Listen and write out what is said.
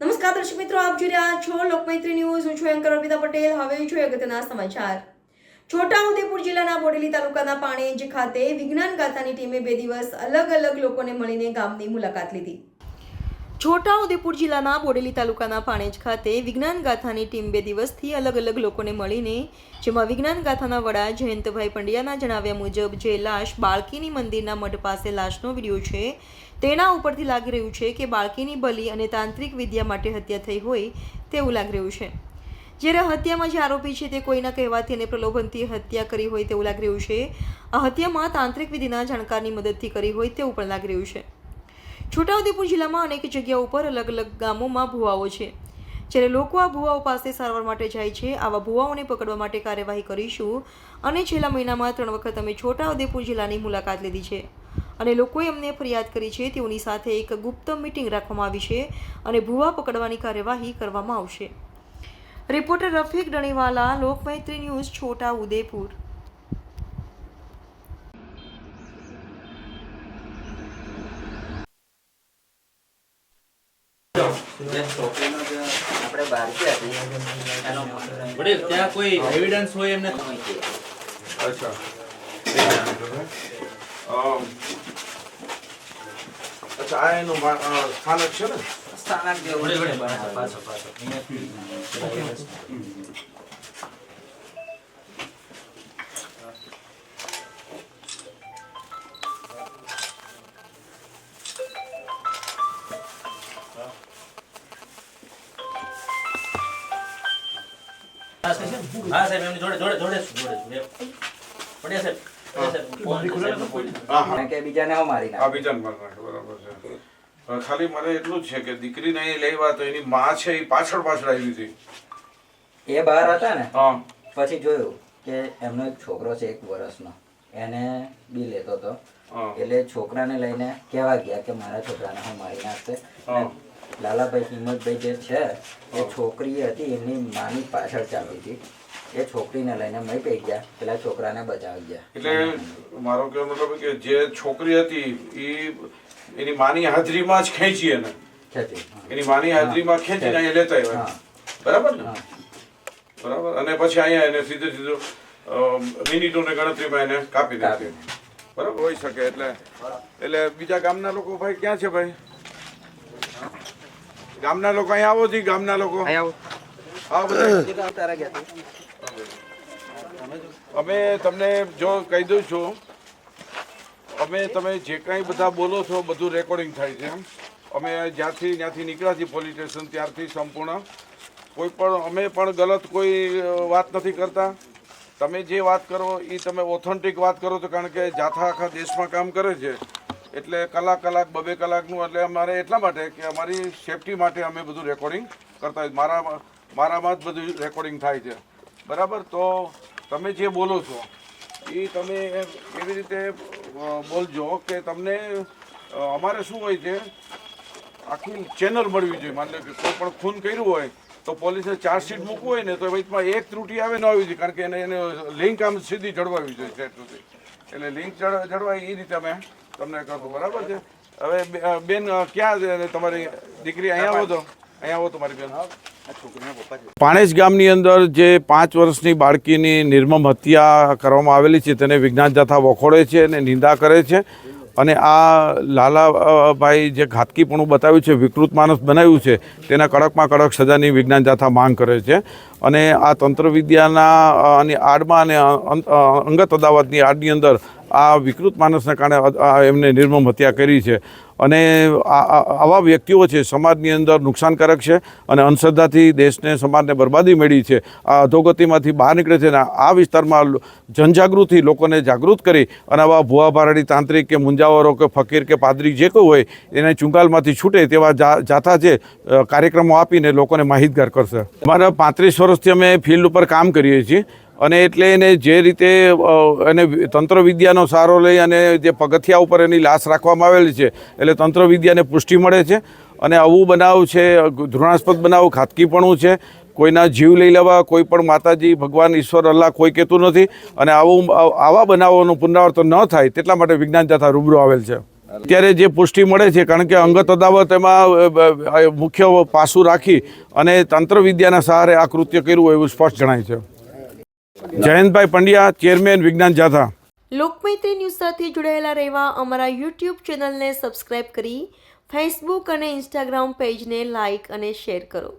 નમસ્કાર દર્શક મિત્રો, આપ જોઈ રહ્યા છો લોકમૈત્રી ન્યૂઝ. હું છું એન્કર અર્પિતા પટેલ. હવે છું અગત્યના સમાચાર. છોટાઉદેપુર જિલ્લાના બોડેલી તાલુકાના પાણેજ ખાતે વિજ્ઞાન ગાથાની ટીમે બે દિવસ અલગ અલગ લોકોને મળીને ગામની મુલાકાત લીધી. છોટાઉદેપુર જિલ્લાના બોડેલી તાલુકાના પાણેજ ખાતે વિજ્ઞાન ગાથાની ટીમ બે દિવસથી અલગ અલગ લોકોને મળીને, જેમાં વિજ્ઞાન ગાથાના વડા જયંતભાઈ પંડ્યાના જણાવ્યા મુજબ, જે લાશ બાળકીની મંદિરના મઢ પાસે લાશનો વીડિયો છે, તેના ઉપરથી લાગી રહ્યું છે કે બાળકીની બલી અને તાંત્રિક વિદ્યા માટે હત્યા થઈ હોય તેવું લાગી રહ્યું છે. જ્યારે હત્યામાં જે આરોપી છે તે કોઈના કહેવાથી અને પ્રલોભનથી હત્યા કરી હોય તેવું લાગી રહ્યું છે, આ હત્યામાં તાંત્રિક વિધિના જાણકારની મદદથી કરી હોય તેવું પણ લાગી રહ્યું છે. છોટાઉદેપુર જિલ્લામાં અનેક જગ્યાઓ ઉપર અલગ અલગ ગામોમાં ભુવાઓ છે. જ્યારે લોકો આ ભુવાઓ પાસે સારવાર માટે જાય છે, આવા ભુવાઓને પકડવા માટે કાર્યવાહી કરીશું અને છેલ્લા મહિનામાં ત્રણ વખત અમે છોટાઉદેપુર જિલ્લાની મુલાકાત લીધી છે. અને લોકોએ અમને ફરિયાદ કરી છે, તેઓની સાથે એક ગુપ્ત મિટિંગ રાખવામાં આવી છે અને ભુવા પકડવાની કાર્યવાહી કરવામાં આવશે. રિપોર્ટર રફીક ડણીવાલા, લોકમૈત્રી ન્યૂઝ છોટા ઉદેપુર આપણે બહાર ગયા છીએ. એનો વડીલ ત્યાં કોઈ એવિડન્સ હોય એમને? અચ્છા. અચ્છા આ એનું સ્થાનક છે ને? સ્થાનક જેવું. પાછો પાછો હા સાહેબ એમની જોડે જોડે જોડે જોડે પડ્યા સાહેબ ખાલી મને એટલું જ છે કે દીકરીને નહીં લેવા તો એની માં છે એ પાછળ પાછળ આવી હતી. એ બહાર હતા ને? પછી જોયું કે એમનો એક છોકરો છે એક વર્ષનો. એને બી લેતો હતો એટલે છોકરાને લઈને કેવા ગયા કે મારા છોકરાને હું મારી નાખશે. લાલાભાઈ હિંમતભાઈ જે છે એ છોકરી હતી એમની માની પાછળ ચાલી હતી. એ છોકરીને લઈને મય પી ગયા પેલા છોકરાને બચાવી ગયા. એટલે મારો કહેવાનો મતલબ કે જે છોકરી હતી એ એની માની હાજરીમાં જ ખેંચી એને. ખેંચી, એની માની હાજરીમાં ખેંચીને અહીંયા લેતા આવ્યા. બરાબર ને. બરાબર. અને પછી અહીંયા એને સીધે સીધો મિનિટોને ગણતરીમાં એને કાપી કાપી. દીધી બરાબર હોઈ શકે એટલે. એટલે બીજા ગામના લોકો ભાઈ ક્યાં છે ભાઈ? ગામના લોકો અહીંયા આવો જી ગામના લોકો. આવો. બધા. અમે તમને જો કહી દઉં છું અમે તમે જે કાંઈ બધા બોલો છો બધું રેકોર્ડિંગ થાય છે અમે જ્યાંથી ત્યાંથી નીકળ્યા છીએ પોલીસ સ્ટેશન ત્યારથી સંપૂર્ણ. કોઈ પણ અમે પણ ગલત કોઈ વાત નથી કરતા. તમે જે વાત કરો એ તમે ઓથેન્ટિક વાત કરો છો કારણ કે જાથા આખા દેશમાં કામ કરે છે. એટલે કલાક કલાક, બબે કલાકનું એટલે અમારે એટલા માટે કે અમારી સેફટી માટે અમે બધું રેકોર્ડિંગ કરતા હોય. મારા, મારામાં જ બધું રેકોર્ડિંગ થાય છે. બરાબર? તો તમે જે બોલો છો એ તમે એવી રીતે બોલજો કે તમને અમારે શું હોય છે, આખી ચેનલ મળવી જોઈએ. માની લો કે કોઈ પણ ખૂન કર્યું હોય, તો પોલીસે ચાર્જશીટ મૂકવું હોય ને, તો વચમાં એક ત્રુટી આવે ન આવી જોઈએ. કારણ કે એને એને લિંક આમ સીધી જળવાવી જોઈએ સુધી. એટલે લિંક જળવાય એ રીતે અમે તમને કરશું. બરાબર છે? હવે બેન ક્યાં તમારી દીકરી અહીંયા આવો તો. અહીંયા આવો તમારી બેન. પાણેજ ગામની અંદર જે પાંચ વર્ષની બાળકીની નિર્મમ હત્યા કરવામાં આવેલી છે તેને વિજ્ઞાન જાથા વખોડે છે અને નિંદા કરે છે. અને આ લાલાભાઈ જે ઘાતકીપણું બતાવ્યું છે, વિકૃત માણસ બનાવ્યું છે, તેના કડકમાં કડક સજાની વિજ્ઞાન જાથા માંગ કરે છે. અને આ તંત્ર વિદ્યાના અને આડમાં અને અંગત અદાવતની આડની અંદર આ વિકૃત માણસના કારણે એમને નિર્મમ હત્યા કરી છે. અને આવા વ્યક્તિઓ છે, સમાજની અંદર નુકસાનકારક છે અને અંધશ્રદ્ધાથી દેશને, સમાજને બરબાદી મળી છે. આ અધોગતિમાંથી બહાર નીકળે છે અને આ વિસ્તારમાં જનજાગૃતિ લોકોને જાગૃત કરી અને આવા ભુવા ભારાડી તાંત્રિક કે મુંજાવરો કે ફકીર કે પાદરી જે કોઈ હોય, એને ચુંગાલમાંથી છૂટે તેવા જાથા છે કાર્યક્રમો આપીને લોકોને માહિતગાર કરશે. અમારા પાંત્રીસ વર્ષથી અમે ફિલ્ડ ઉપર કામ કરીએ છીએ. અને એટલે એને જે રીતે એને તંત્ર વિદ્યાનો સહારો લઈ અને જે પગથિયા ઉપર એની લાશ રાખવામાં આવેલી છે, એટલે તંત્ર વિદ્યાને પુષ્ટિ મળે છે. અને આવું બનાવ છે ધૃણાસ્પદ બનાવ, ખાતકીપણું છે. કોઈના જીવ લઈ લેવા, કોઈ પણ માતાજી, ભગવાન, ઈશ્વર, અલ્લાહ કોઈ કહેતું નથી. અને આવું આવા બનાવોનું પુનરાવર્તન ન થાય તેટલા માટે વિજ્ઞાન જાથા રૂબરૂ આવેલ છે. અત્યારે જે પુષ્ટિ મળે છે, કારણ કે અંગત અદાવત એમાં મુખ્ય પાસું રાખી અને તંત્ર વિદ્યાના સહારે આ કૃત્ય કર્યું એવું સ્પષ્ટ જણાય છે. જયંતભાઈ પંડ્યા, ચેરમેન વિજ્ઞાન જાથા. લોકમૈત્રી ન્યૂઝ સાથે જોડાયેલા રહેવા અમારા યુટ્યુબ ચેનલને સબસ્ક્રાઇબ કરી, ફેસબુક અને ઇન્સ્ટાગ્રામ પેજને લાઇક અને શેર કરો.